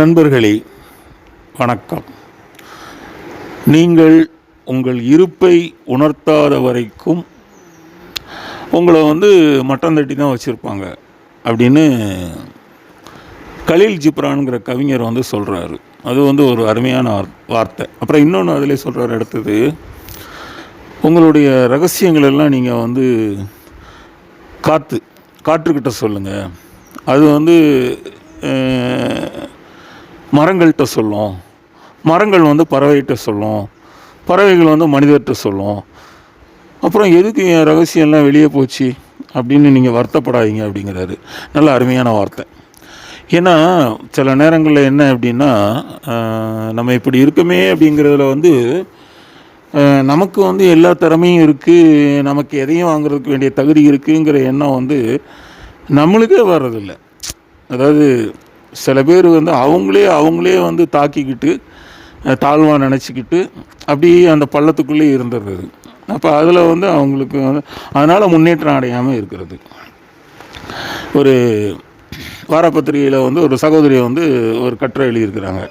நண்பர்களே வணக்கம். நீங்கள் உங்கள் இருப்பை உணர்த்தாத வரைக்கும் உங்களை வந்து மட்டம் தட்டி தான் வச்சுருப்பாங்க அப்படின்னு கலீல் ஜிப்ரான்கிற கவிஞர் வந்து சொல்கிறாரு அது வந்து ஒரு அருமையான வார்த்தை. அப்புறம் இன்னொன்று அதிலே சொல்கிறார் அடுத்தது உங்களுடைய ரகசியங்கள் எல்லாம் நீங்கள் வந்து காற்று காற்றுக்கிட்ட சொல்லுங்கள் அது வந்து மரங்கள்கிட்ட சொல்லும். மரங்கள் வந்து பறவைகிட்ட சொல்லும். பறவைகள் வந்து மனிதர்கிட்ட சொல்லும். அப்புறம் எதுக்கு என் ரகசியம்லாம் வெளியே போச்சு அப்படின்னு நீங்கள் வருத்தப்படாதீங்க அப்படிங்கிறாரு. நல்ல அருமையான வார்த்தை. ஏன்னா சில நேரங்களில் என்ன அப்படின்னா நம்ம இப்படி இருக்குமே அப்படிங்கிறதுல வந்து நமக்கு வந்து எல்லா திறமையும் இருக்குது நமக்கு எதையும் வாங்குறதுக்கு வேண்டிய தகுதி இருக்குங்கிற எண்ணம் வந்து நம்மளுக்கே வர்றதில்லை. அதாவது சில பேர் வந்து அவங்களே அவங்களே வந்து தாக்கிக்கிட்டு தாழ்வாக நினச்சிக்கிட்டு அப்படியே அந்த பள்ளத்துக்குள்ளே இருந்துடுறது அப்போ அதில் வந்து அவங்களுக்கு வந்து அதனால் முன்னேற்றம் அடையாமல் இருக்கிறது. ஒரு வாரப்பத்திரிகையில் வந்து ஒரு சகோதரி வந்து ஒரு கட்டுரை எழுதியிருக்கிறாங்க.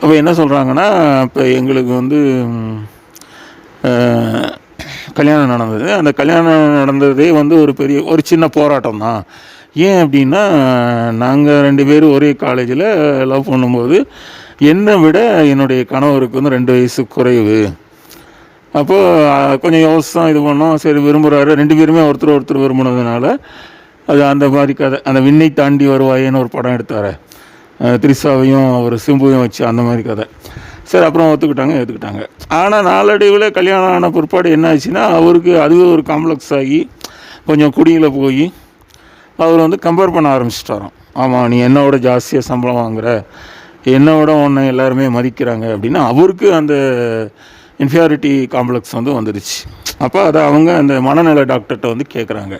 அப்போ என்ன சொல்கிறாங்கன்னா இப்போ எங்களுக்கு வந்து கல்யாணம் நடந்தது. அந்த கல்யாணம் நடந்ததே வந்து ஒரு பெரிய ஒரு சின்ன போராட்டம் தான் ஏன் அப்படின்னா நாங்கள் ரெண்டு பேரும் ஒரே காலேஜில் லவ் பண்ணும்போது என்னை விட என்னுடைய கணவருக்கு வந்து ரெண்டு வயசு குறைவு. அப்போது கொஞ்சம் யோசித்தான் இது பண்ணோம் சரி விரும்புகிறாரு ரெண்டு பேருமே ஒருத்தர் ஒருத்தர் விரும்பினதுனால அது அந்த மாதிரி கதை அந்த விண்ணை தாண்டி வருவாயேன்னு ஒரு படம் எடுத்தார். திரிசாவையும் அவர் சிம்புவையும் வச்சு அந்த மாதிரி கதை. சரி அப்புறம் ஒத்துக்கிட்டாங்க ஏற்றுக்கிட்டாங்க ஆனால் நாளடைவில் கல்யாணம் ஆன பிற்பாடு என்ன ஆச்சுன்னா அவருக்கு அதுவே ஒரு காம்ப்ளெக்ஸ் ஆகி கொஞ்சம் குடியில் போய் அவர் வந்து கம்பேர் பண்ண ஆரம்பிச்சிட்டாராம். ஆமாம் நீ என்னோட ஜாஸ்தியாக சம்பளம் வாங்குற என்னோட உன்னை எல்லாருமே மதிக்கிறாங்க அப்படின்னா அவருக்கு அந்த இன்ஃபியாரிட்டி காம்ப்ளெக்ஸ் வந்து வந்துடுச்சு அப்போ அதை அவங்க அந்த மனநல டாக்டர்கிட்ட வந்து கேட்குறாங்க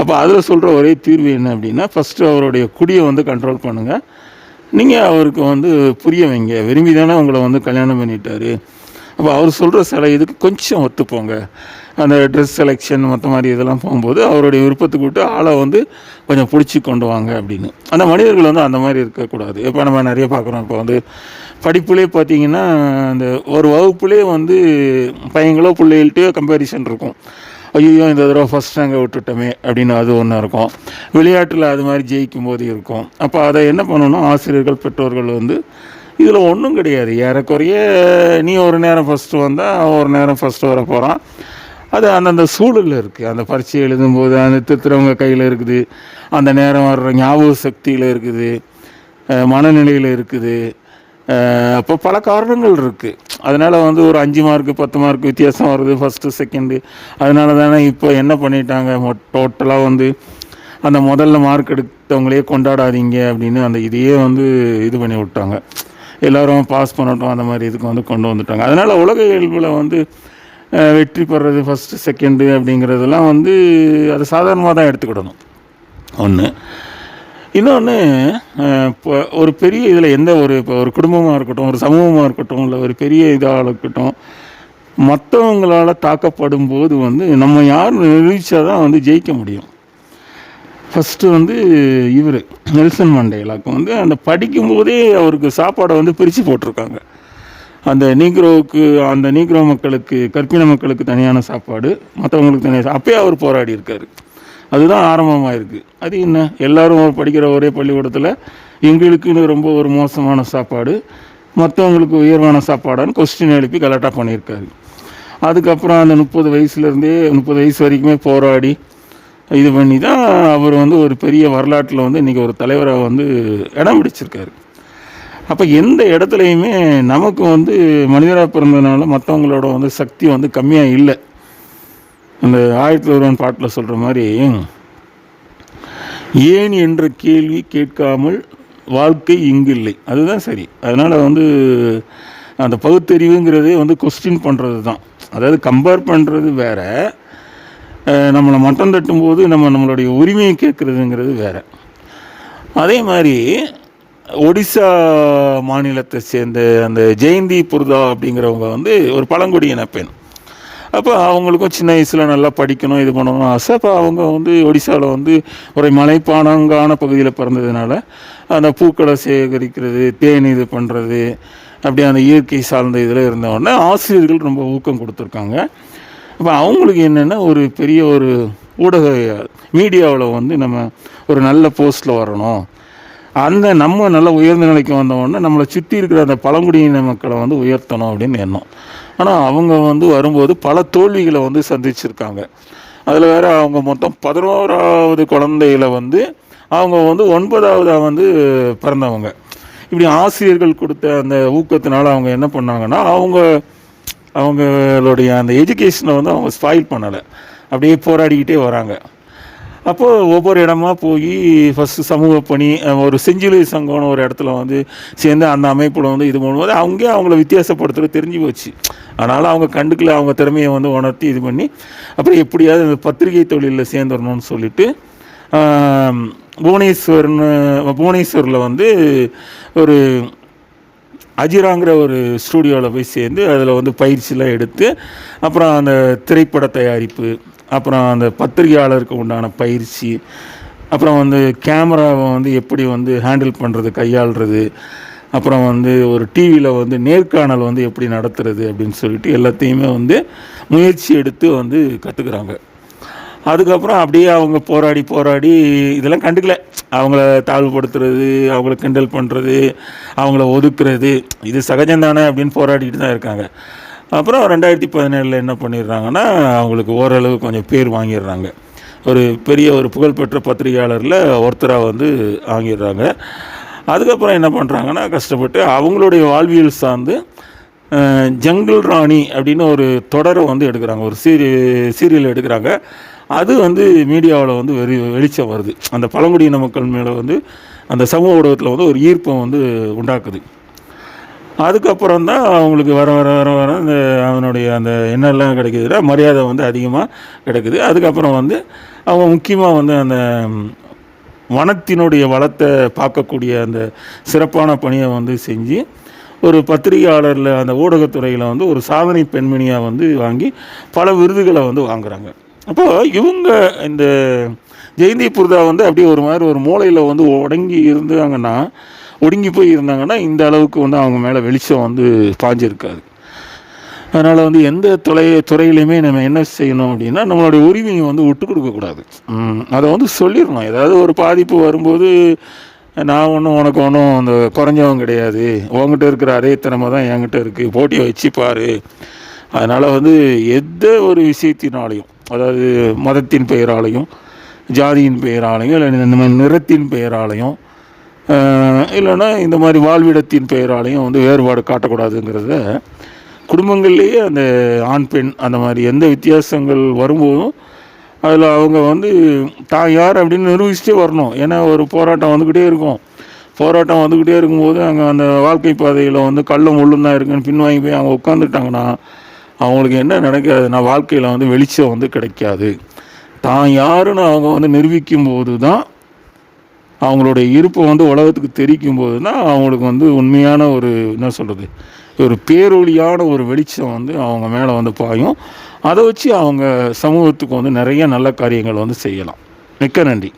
அப்போ அதில் சொல்கிற ஒரே தீர்வு என்ன அப்படின்னா ஃபஸ்ட்டு அவருடைய குடியை வந்து கண்ட்ரோல் பண்ணுங்கள் நீங்கள் அவருக்கு வந்து புரிய வைங்க. விரும்பி தானே உங்களை வந்து கல்யாணம் பண்ணிட்டாரு. அப்போ அவர் சொல்கிற சில இதுக்கு கொஞ்சம் ஒத்துப்போங்க. அந்த ட்ரெஸ் செலெக்ஷன் மற்ற மாதிரி இதெல்லாம் போகும்போது அவருடைய விருப்பத்துக்கு விட்டு ஆளை வந்து கொஞ்சம் பிடிச்சி கொண்டு வாங்க அப்படின்னு. அந்த மனிதர்கள் வந்து அந்த மாதிரி இருக்கக்கூடாது. இப்போ நம்ம நிறைய பார்க்குறோம். இப்போ வந்து படிப்புலேயே பார்த்தீங்கன்னா அந்த ஒரு வகுப்புலேயே வந்து பையங்களோ பிள்ளைகள்கிட்டயோ கம்பேரிசன் இருக்கும். ஐயோ இந்த தடவை ஃபஸ்ட் ரேங்கை விட்டுட்டோமே அப்படின்னு அது ஒன்று இருக்கும். விளையாட்டில் அது மாதிரி ஜெயிக்கும் போது இருக்கும். அப்போ அதை என்ன பண்ணணும் ஆசிரியர்கள் பெற்றோர்கள் வந்து இதில் ஒன்றும் கிடையாது. ஏறக்குறைய நீ ஒரு நேரம் ஃபஸ்ட்டு வந்தால் ஒரு நேரம் ஃபஸ்ட்டு வர போகிறான் அது அந்தந்த சூழலில் இருக்குது அந்த பரீட்சை எழுதும்போது அந்த திருத்துறவங்க கையில் இருக்குது. அந்த நேரம் வர்ற ஞாபக சக்தியில் இருக்குது. மனநிலையில் இருக்குது. அப்போ பல காரணங்கள் இருக்குது அதனால் வந்து ஒரு அஞ்சு மார்க்கு பத்து மார்க் வித்தியாசம் வருது ஃபஸ்ட்டு செகண்டு அதனால தானே இப்போ என்ன பண்ணிட்டாங்க? டோட்டலாக வந்து அந்த முதல்ல மார்க் எடுத்தவங்களே கொண்டாடாதீங்க அப்படின்னு அந்த இதையே வந்து இது பண்ணி விட்டாங்க. எல்லோரும் பாஸ் பண்ணட்டும் அந்த மாதிரி இதுக்கு வந்து கொண்டு வந்துட்டாங்க. அதனால் உலக இயல்பில் வந்து வெற்றி பெறது ஃபஸ்ட்டு செகண்டு அப்படிங்கிறதெல்லாம் வந்து அது சாதாரணமாக தான் எடுத்துக்கிடணும். ஒன்று இன்னொன்று இப்போ ஒரு பெரிய இதில் எந்த ஒரு இப்போ ஒரு குடும்பமாக இருக்கட்டும் ஒரு சமூகமாக இருக்கட்டும் இல்லை ஒரு பெரிய இதாக இருக்கட்டும் மற்றவங்களால் தாக்கப்படும் போது வந்து நம்ம யார் நிரூபித்தா தான் வந்து ஜெயிக்க முடியும். ஃபஸ்ட்டு வந்து இவர் நெல்சன் மண்டேலாக்கு வந்து அந்த படிக்கும்போதே அவருக்கு சாப்பாடை வந்து பிரித்து போட்டிருக்காங்க. அந்த நீக்ரோவுக்கு அந்த நீக்ரோ மக்களுக்கு கற்பின மக்களுக்கு தனியான சாப்பாடு மற்றவங்களுக்கு தனியாக அப்பயே அவர் போராடி இருக்கார். அதுதான் ஆரம்பமாக இருக்குது அது என்ன? எல்லாரும் படிக்கிற ஒரே பள்ளிக்கூடத்தில் எங்களுக்குன்னு ரொம்ப ஒரு மோசமான சாப்பாடு மற்றவங்களுக்கு உயர்வான சாப்பாடான்னு கொஸ்டின் எழுப்பி கலெக்டாக பண்ணியிருக்காரு. அதுக்கப்புறம் அந்த முப்பது வயசுலேருந்தே முப்பது வயசு வரைக்குமே போராடி இது பண்ணி தான் அவர் வந்து ஒரு பெரிய வரலாற்றில் வந்து இன்றைக்கி ஒரு தலைவராக வந்து இடம் பிடிச்சிருக்காரு. அப்போ எந்த இடத்துலையுமே நமக்கு வந்து மனிதராக பிறந்ததுனால மற்றவங்களோட வந்து சக்தி வந்து கம்மியாக இல்லை. அந்த ஆயிரத்தி ஒருவன் பாட்டில் சொல்கிற மாதிரி ஏன் என்ற கேள்வி கேட்காமல் வாழ்க்கை இங்கு இல்லை அதுதான் சரி. அதனால் வந்து அந்த பகுத்தறிவுங்கிறதே வந்து கொஸ்டின் பண்ணுறது தான் அதாவது கம்பேர் பண்ணுறது வேற. நம்மளை மட்டம் தட்டும்போது நம்ம நம்மளுடைய உரிமையை கேட்குறதுங்கிறது வேறு. அதே மாதிரி ஒடிசா மாநிலத்தை சேர்ந்த அந்த ஜெயந்தி புர்தா அப்படிங்கிறவங்க வந்து ஒரு பழங்குடியின பெண். அப்போ அவங்களுக்கும் சின்ன வயசில் நல்லா படிக்கணும் இது பண்ணணும் ஆசை. அப்போ அவங்க வந்து ஒடிசாவில் வந்து ஒரு மலைப்பானங்கான பகுதியில் பிறந்ததுனால அந்த பூக்களை சேகரிக்கிறது தேன் இது பண்ணுறது அப்படியே அந்த இயற்கை சார்ந்த இதில் இருந்தவொடனே ஆசிரியர்கள் ரொம்ப ஊக்கம் கொடுத்துருக்காங்க. இப்போ அவங்களுக்கு என்னென்னா ஒரு பெரிய ஒரு ஊடக மீடியாவில் வந்து நம்ம ஒரு நல்ல போஸ்ட்டில் வரணும். அந்த நம்ம நல்ல உயர்ந்த நிலைக்கு வந்தவொடனே நம்மளை சுற்றி இருக்கிற அந்த பழங்குடியின மக்களை வந்து உயர்த்தணும் அப்படின்னு எண்ணம். ஆனால் அவங்க வந்து வரும்போது பல தோல்விகளை வந்து சந்திச்சிருக்காங்க. அதில் வேறு அவங்க மொத்தம் பதினோராவது குழந்தையில வந்து அவங்க வந்து ஒன்பதாவதாக வந்து பிறந்தவங்க. இப்படி ஆசிரியர்கள் கொடுத்த அந்த ஊக்கத்தினால அவங்க என்ன பண்ணாங்கன்னா அவங்க அவங்களுடைய அந்த எஜுகேஷனை வந்து அவங்க ஸ்பாயில் பண்ணலை. அப்படியே போராடிக்கிட்டே வராங்க. அப்போது ஒவ்வொரு இடமா போய் ஃபஸ்ட்டு சமூக பணி ஒரு செஞ்சிலுவை சங்கம்னு ஒரு இடத்துல வந்து சேர்ந்து அந்த அமைப்பில் வந்து இது பண்ணும்போது அவங்க அவங்கள வித்தியாசப்படுத்துறது தெரிஞ்சு போச்சு. அதனால் அவங்க கண்டுக்கல அவங்க திறமையை வந்து உணர்த்தி இது பண்ணி அப்புறம் எப்படியாவது இந்த பத்திரிகை தொழிலில் சேர்ந்துடணும்னு சொல்லிட்டு புவனேஸ்வர்னு புவனேஸ்வரில் வந்து ஒரு அஜிராங்கிற ஒரு ஸ்டூடியோவில் போய் சேர்ந்து அதில் வந்து பயிற்சிலாம் எடுத்து அப்புறம் அந்த திரைப்பட தயாரிப்பு அப்புறம் அந்த பத்திரிகையாளருக்கு உண்டான பயிற்சி அப்புறம் வந்து கேமராவை வந்து எப்படி வந்து ஹேண்டில் பண்ணுறது கையாளுறது அப்புறம் வந்து ஒரு டிவியில் வந்து நேர்காணல் வந்து எப்படி நடத்துறது அப்படின்னு சொல்லிட்டு எல்லாத்தையுமே வந்து முயற்சி எடுத்து வந்து கற்றுக்குறாங்க அதுக்கப்புறம் அப்படியே அவங்க போராடி போராடி இதெல்லாம் கண்டுக்கல. அவங்கள தாழ்வுபடுத்துறது அவங்கள கிண்டல் பண்ணுறது அவங்கள ஒதுக்குறது இது சகஜம்தானே அப்படின்னு போராடிக்கிட்டு தான் இருக்காங்க. அப்புறம் ரெண்டாயிரத்தி பதினேழில் என்ன பண்ணிடுறாங்கன்னா அவங்களுக்கு ஓரளவு கொஞ்சம் பேர் வாங்கிடுறாங்க. ஒரு பெரிய ஒரு புகழ்பெற்ற பத்திரிகையாளரில் ஒருத்தராக வந்து வாங்கிடுறாங்க. அதுக்கப்புறம் என்ன பண்ணுறாங்கன்னா கஷ்டப்பட்டு அவங்களுடைய வாழ்வியல் சார்ந்து ஜங்கிள் ராணி அப்படின்னு ஒரு தொடரை வந்து எடுக்கிறாங்க. ஒரு சீரி சீரியல் எடுக்கிறாங்க. அது வந்து மீடியாவில் வந்து வெறி வெளிச்சம் வருது. அந்த பழங்குடியின மக்கள் மேலே வந்து அந்த சமூக ஊடகத்தில் வந்து ஒரு ஈர்ப்பம் வந்து உண்டாக்குது. அதுக்கப்புறம் தான் அவங்களுக்கு வர வர வர வர இந்த அவனுடைய அந்த என்னெல்லாம் கிடைக்குதுன்னா மரியாதை வந்து அதிகமாக கிடைக்குது. அதுக்கப்புறம் வந்து அவங்க முக்கியமாக வந்து அந்த வனத்தினுடைய வளத்தை பார்க்கக்கூடிய அந்த சிறப்பான பணியை வந்து செஞ்சு ஒரு பத்திரிகையாளரில் அந்த ஊடகத்துறையில் வந்து ஒரு சாதனை பெண்மணியாக வந்து வாங்கி பல விருதுகளை வந்து வாங்குறாங்க. அப்போது இவங்க இந்த ஜெயந்தி புர்தா வந்து அப்படியே ஒரு மாதிரி ஒரு மூலையில் வந்து உடங்கி இருந்தாங்கன்னா ஒடுங்கி போய் இருந்தாங்கன்னா இந்த அளவுக்கு வந்து அவங்க மேலே வெளிச்சம் வந்து பாஞ்சிருக்காது. அதனால் வந்து எந்த துறை துறையிலையுமே நம்ம என்ன செய்யணும் அப்படின்னா நம்மளுடைய உரிமையை வந்து விட்டு கொடுக்கக்கூடாது அதை வந்து சொல்லிடணும். ஏதாவது ஒரு பாதிப்பு வரும்போது நான் ஒன்றும் உனக்கு ஒன்றும் அந்த குறைஞ்சவன் கிடையாது. உங்ககிட்ட இருக்கிற அதே திறமை தான் என்கிட்ட இருக்குது போட்டியை வச்சு அதனால் வந்து எந்த ஒரு விஷயத்தினாலையும் அதாவது மதத்தின் பெயராலையும் ஜாதியின் பெயராலையும் இல்லை இந்த மாதிரி நிறத்தின் பெயராலையும் இல்லைன்னா இந்த மாதிரி வாழ்விடத்தின் பெயராலையும் வந்து வேறுபாடு காட்டக்கூடாதுங்கிறத குடும்பங்கள்லேயே அந்த ஆண் பெண் அந்த மாதிரி எந்த வித்தியாசங்கள் வரும்போதும் அதில் அவங்க வந்து தான் யார்? அப்படின்னு நிரூபிச்சுட்டே வரணும். ஏன்னா ஒரு போராட்டம் வந்துக்கிட்டே இருக்கும். போராட்டம் வந்துக்கிட்டே இருக்கும்போது அங்கே அந்த வாழ்க்கை பாதையில் வந்து கல்லும் முள்ளும் தான் இருக்குன்னு பின்வாங்கி போய் அவங்க உட்காந்துட்டாங்கன்னா அவங்களுக்கு என்ன நினைக்கிறதுனா வாழ்க்கையில் வந்து வெளிச்சம் வந்து கிடைக்காது. தான் யாருன்னு அவங்க வந்து நிரூபிக்கும் போது தான் அவங்களுடைய இருப்பை வந்து உலகத்துக்கு தெரிவிக்கும் போது தான் அவங்களுக்கு வந்து உண்மையான ஒரு என்ன சொல்கிறது ஒரு பேரொழியான ஒரு வெளிச்சம் வந்து அவங்க மேலே வந்து பாயும். அதை வச்சு அவங்க சமூகத்துக்கு வந்து நிறைய நல்ல காரியங்கள் வந்து செய்யலாம். மிக்க நன்றி.